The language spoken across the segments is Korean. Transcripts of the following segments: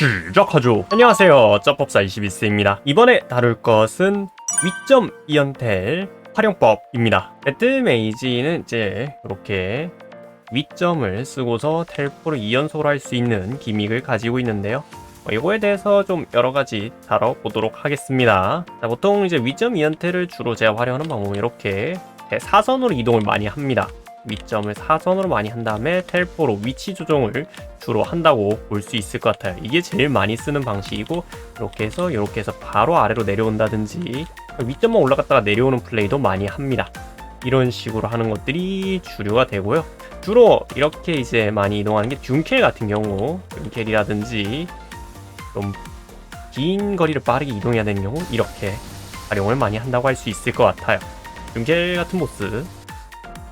시작하죠. 안녕하세요. 쩌법사 21세입니다. 이번에 다룰 것은 위점 이연텔 활용법입니다. 배틀메이지는 이제 이렇게 위점을 쓰고서 텔포를 2연속으로 할수 있는 기믹을 가지고 있는데요. 어, 이거에 대해서 좀 여러 가지 다뤄보도록 하겠습니다. 자, 보통 이제 위점 이연텔을 주로 제가 활용하는 방법은 이렇게 사선으로 이동을 많이 합니다. 위점을 사선으로 많이 한 다음에 텔포로 위치 조정을 주로 한다고 볼 수 있을 것 같아요. 이게 제일 많이 쓰는 방식이고 이렇게 해서 이렇게 해서 바로 아래로 내려온다든지 위점만 올라갔다가 내려오는 플레이도 많이 합니다. 이런 식으로 하는 것들이 주류가 되고요. 주로 이렇게 이제 많이 이동하는 게 듀켈 같은 경우 듀켈이라든지 좀 긴 거리를 빠르게 이동해야 되는 경우 이렇게 활용을 많이 한다고 할 수 있을 것 같아요. 듀켈 같은 보스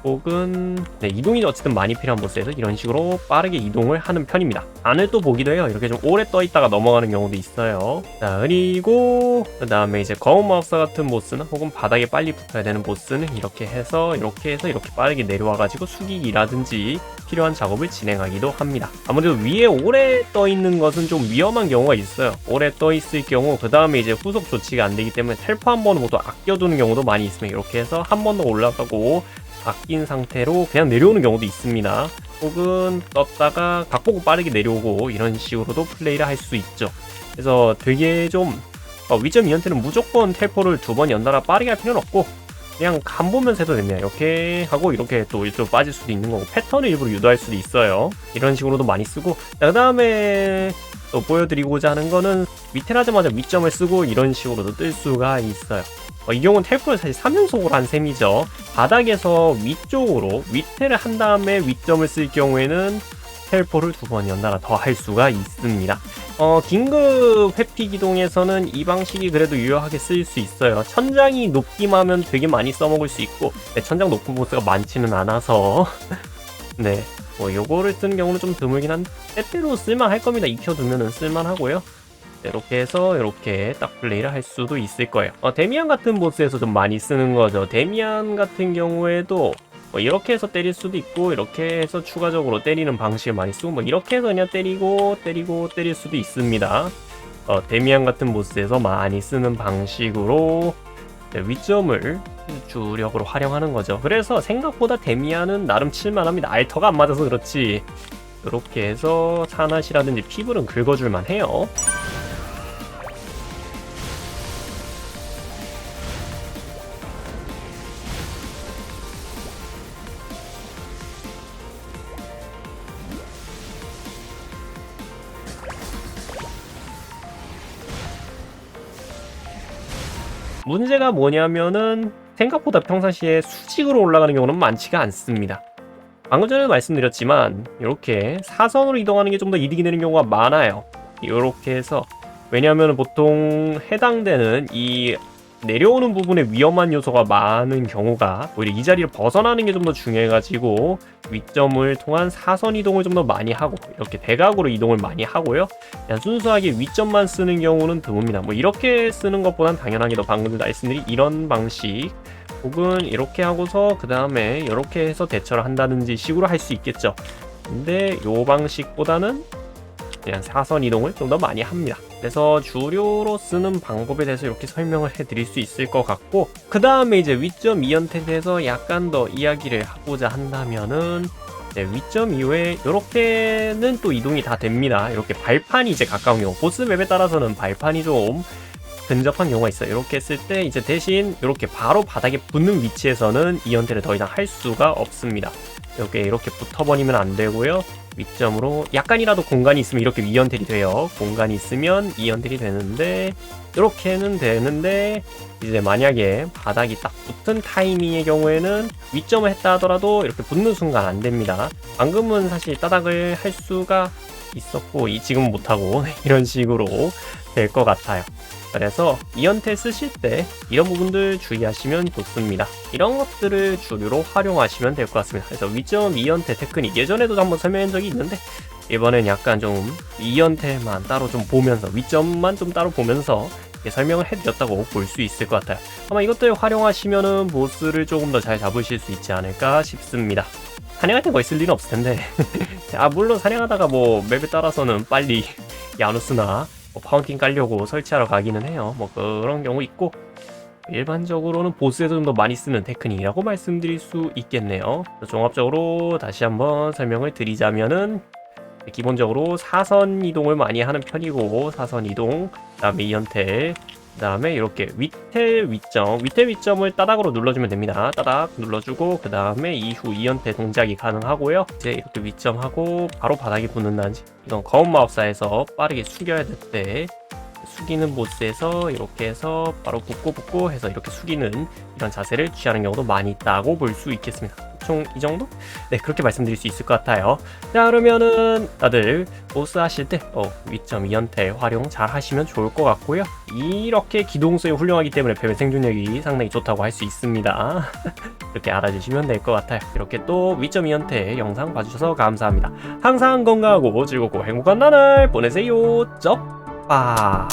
혹은 네, 이동이 어쨌든 많이 필요한 보스에서 이런 식으로 빠르게 이동을 하는 편입니다. 안을 또 보기도 해요. 이렇게 좀 오래 떠 있다가 넘어가는 경우도 있어요. 자, 그리고 그 다음에 이제 검은 마법사 같은 보스는 혹은 바닥에 빨리 붙어야 되는 보스는 이렇게 해서 이렇게 해서 이렇게 빠르게 내려와가지고 숙이기라든지 필요한 작업을 진행하기도 합니다. 아무래도 위에 오래 떠 있는 것은 좀 위험한 경우가 있어요. 오래 떠 있을 경우 그 다음에 이제 후속 조치가 안 되기 때문에 텔포 한 번은 모두 아껴두는 경우도 많이 있습니다. 이렇게 해서 한 번 더 올라가고 바뀐 상태로 그냥 내려오는 경우도 있습니다. 혹은 떴다가 각보고 빠르게 내려오고 이런 식으로도 플레이를 할 수 있죠. 그래서 되게 좀 어, 위점 2연태는 무조건 텔포를 두 번 연달아 빠르게 할 필요는 없고 그냥 간 보면서 해도 됩니다. 이렇게 하고 이렇게 또 이쪽 빠질 수도 있는 거고 패턴을 일부러 유도할 수도 있어요. 이런 식으로도 많이 쓰고 그 다음에 또 보여드리고자 하는 거는 밑에 하자마자 위점을 쓰고 이런 식으로도 뜰 수가 있어요. 어, 이 경우는 텔포를 사실 3연속으로 한 셈이죠. 바닥에서 위쪽으로 위태를 한 다음에 위점을 쓸 경우에는 텔포를 두 번 연달아 더 할 수가 있습니다. 어, 긴급 회피 기동에서는 이 방식이 그래도 유효하게 쓰일 수 있어요. 천장이 높기만 하면 되게 많이 써먹을 수 있고, 네, 천장 높은 보스가 많지는 않아서, 네, 뭐 요거를 쓰는 경우는 좀 드물긴 한데, 때때로 쓸만 할 겁니다. 익혀두면은 쓸만 하고요. 이렇게 해서 이렇게 딱 플레이를 할 수도 있을 거예요. 어, 데미안 같은 보스에서 좀 많이 쓰는 거죠. 데미안 같은 경우에도 뭐 이렇게 해서 때릴 수도 있고 이렇게 해서 추가적으로 때리는 방식을 많이 쓰고 뭐 이렇게 해서 그냥 때리고 때리고 때릴 수도 있습니다. 어, 데미안 같은 보스에서 많이 쓰는 방식으로 네, 위점을 주력으로 활용하는 거죠. 그래서 생각보다 데미안은 나름 칠만합니다. 알터가 안 맞아서 그렇지. 이렇게 해서 사낫이라든지 피부는 긁어줄만 해요. 문제가 뭐냐면은 생각보다 평상시에 수직으로 올라가는 경우는 많지가 않습니다. 방금 전에 말씀드렸지만 이렇게 사선으로 이동하는 게 좀 더 이득이 되는 경우가 많아요. 이렇게 해서 왜냐하면 보통 해당되는 이 내려오는 부분에 위험한 요소가 많은 경우가 오히려 이 자리를 벗어나는 게 좀 더 중요해가지고 위점을 통한 사선 이동을 좀 더 많이 하고 이렇게 대각으로 이동을 많이 하고요. 그냥 순수하게 위점만 쓰는 경우는 드뭅니다. 뭐 이렇게 쓰는 것보단 당연하게 도 방금 말씀드린 이런 방식 혹은 이렇게 하고서 그 다음에 이렇게 해서 대처를 한다든지 식으로 할 수 있겠죠. 근데 요 방식보다는 그냥 사선 이동을 좀 더 많이 합니다. 그래서 주류로 쓰는 방법에 대해서 이렇게 설명을 해드릴 수 있을 것 같고 그 다음에 이제 위점 이연태에 대해서 약간 더 이야기를 하고자 한다면은 네, 위점 이후에 이렇게는 또 이동이 다 됩니다. 이렇게 발판이 이제 가까운 경우 보스 맵에 따라서는 발판이 좀 근접한 경우가 있어요. 이렇게 했을 때 이제 대신 이렇게 바로 바닥에 붙는 위치에서는 이연태를 더 이상 할 수가 없습니다. 이렇게 이렇게 붙어버리면 안 되고요. 위점으로 약간이라도 공간이 있으면 이렇게 이연텔이 돼요. 공간이 있으면 이연텔이 되는데 이렇게는 되는데 이제 만약에 바닥이 딱 붙은 타이밍의 경우에는 위점을 했다 하더라도 이렇게 붙는 순간 안 됩니다. 방금은 사실 따닥을 할 수가 있었고 이 지금 못하고 이런 식으로 될 것 같아요. 그래서 이연태 쓰실 때 이런 부분들 주의하시면 좋습니다. 이런 것들을 주류로 활용하시면 될 것 같습니다. 그래서 위점 이연태 테크닉 예전에도 한번 설명한 적이 있는데 이번엔 약간 좀 이연태만 따로 좀 보면서 위점만 좀 따로 보면서 설명을 해드렸다고 볼 수 있을 것 같아요. 아마 이것들 활용하시면은 보스를 조금 더 잘 잡으실 수 있지 않을까 싶습니다. 사냥할 때 뭐 있을 리는 없을 텐데. 아, 물론 사냥하다가 뭐 맵에 따라서는 빨리 야누스나 뭐 파운틴 깔려고 설치하러 가기는 해요. 뭐 그런 경우 있고 일반적으로는 보스에서 좀 더 많이 쓰는 테크닉이라고 말씀드릴 수 있겠네요. 종합적으로 다시 한번 설명을 드리자면은 기본적으로 사선 이동을 많이 하는 편이고 사선 이동 그다음에 이연텔 그 다음에 이렇게 위텔 위점 위텔 위점을 따닥으로 눌러주면 됩니다. 따닥 눌러주고 그 다음에 이후 이연태 동작이 가능하고요. 이제 이렇게 위점하고 바로 바닥에 붙는다든지 이건 검은 마법사에서 빠르게 숙여야 될 때 숙이는 보스에서 이렇게 해서 바로 붙고 붙고 해서 이렇게 숙이는 이런 자세를 취하는 경우도 많이 있다고 볼 수 있겠습니다. 총 이 정도? 네 그렇게 말씀드릴 수 있을 것 같아요. 자 그러면은 다들 보스 하실 때 어, 위점 이연태 활용 잘 하시면 좋을 것 같고요. 이렇게 기동성이 훌륭하기 때문에 뱀의 생존력이 상당히 좋다고 할 수 있습니다. 그렇게 알아주시면 될 것 같아요. 이렇게 또 위점 이연태 영상 봐주셔서 감사합니다. 항상 건강하고 즐겁고 행복한 나날 보내세요. 쩝 빠